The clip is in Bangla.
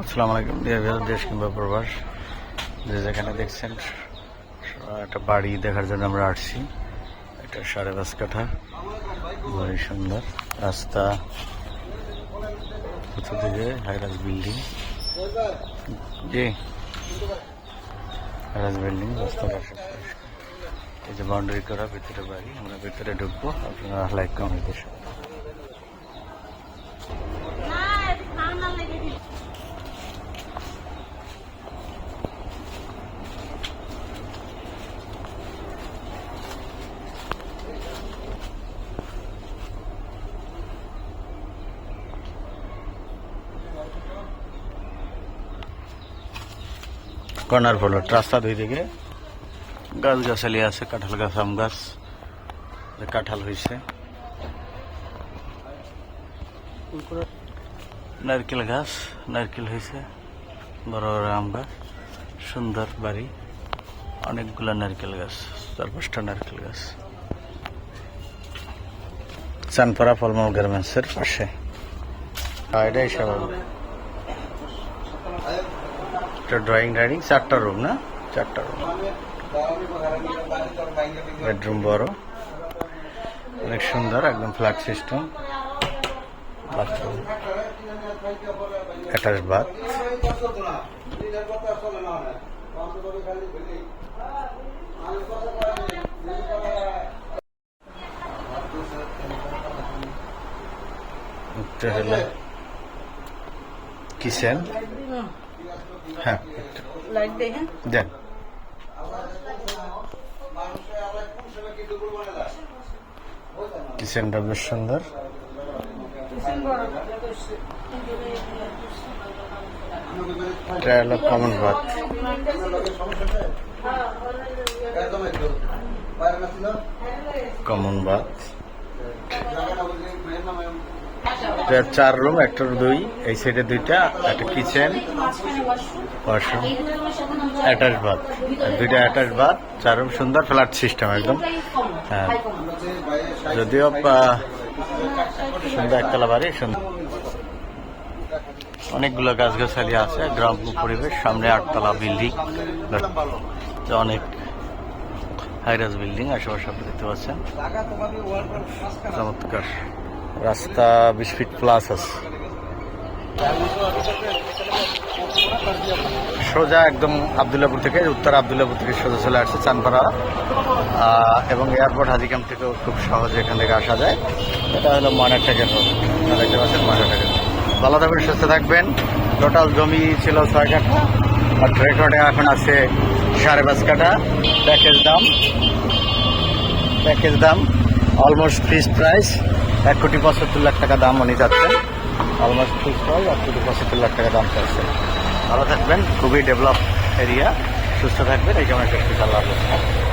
আসসালামু আলাইকুম ডিয়ার দেশ কিংবা প্রবাস। যে যেখানে দেখছেন, একটা বাড়ি দেখার জন্য আমরা আসছি। এটা সাড়ে পাঁচ কাঠা, ভারী সুন্দর। রাস্তা চতুর্দিকে হাইরাজ বিল্ডিং। জি, হাইরাজ বিল্ডিং রাস্তা পাশে। এই যে বাউন্ডারি করা, ভিতরে বাড়ি, আমরা ভিতরে ঢুকবো। আপনারা লাইক, কমেন্ট দেশেন কর্নার প্লট রাস্তা দুই দিকে। গাছ গাছালি আছে, কাঁঠাল গাছ, আম গাছ কাঁঠাল হয়েছে নারকেল গাছ, নারকেল হয়েছে বড় বড় আম গাছ, সুন্দর বাড়ি। অনেকগুলা নারকেল গাছ, চার পাঁচটা নারকেল গাছ। চানপাড়া ফলমল গার্মেন্টসের পাশে। এটাই স্বাভাবিক। একটা ড্রয়িং ডাইনিং চারটা রুম না? চারটা রুম বেডরুম বড়। অনেক সুন্দর, একদম flat system bathroom attach bath হলো। কিচেন হ্যাঁ। লাইট দে হ্যাঁ? দেন। কিচেনটা বেশ সুন্দর? এটা হলো কমন বাথ। Common bath. চার রুম, একটা দুই, এই সাইডে দুইটা, একটা কিচেন ওয়াশরুম অ্যাটাচ বাথ দুইটা অ্যাটাচ বাথ চার রুম, সুন্দর ফ্ল্যাট সিস্টেম একদম। হ্যাঁ। যদিও সুন্দর একতলা বাড়ি, সুন্দর। অনেকগুলো গাছগাছালি আছে, গ্রাম্য পরিবেশ, সামনে আটতলা বিল্ডিং অনেক হাইরাজ বিল্ডিং আশেপাশে দেখতে পাচ্ছেন। চমৎকার। রাস্তা বিশ ফিট প্লাস আছে। সোজা একদম আবদুল্লাপুর থেকে, উত্তর আবদুল্লাপুর থেকে সোজা চলে আসছে চানপাড়া। এবং এয়ারপোর্ট হাজিকাম থেকেও খুব সহজে এখান থেকে আসা যায়। এটা হলো ময়নাটাকের রোড দেখতে পাচ্ছেন ময়নাটাকের ভালো থাকবেন, সুস্থ থাকবেন। টোটাল জমি ছিল ছয় কাঠা আর রেকর্ডে এখন আছে সাড়ে পাঁচ কাঠা। প্যাকেজ দাম প্যাকেজ দাম অলমোস্ট ফিস প্রাইস এক কোটি পঁচাত্তর লাখ টাকা দাম উনি যাচ্ছেন অলমোস্ট ফিস প্রাইস এক কোটি পঁচাত্তর লাখ টাকা দাম চাচ্ছে ভালো থাকবেন, খুবই ডেভেলপ এরিয়া সুস্থ থাকবেন, এই জন্য একটা আল্লাহ হাফেজ।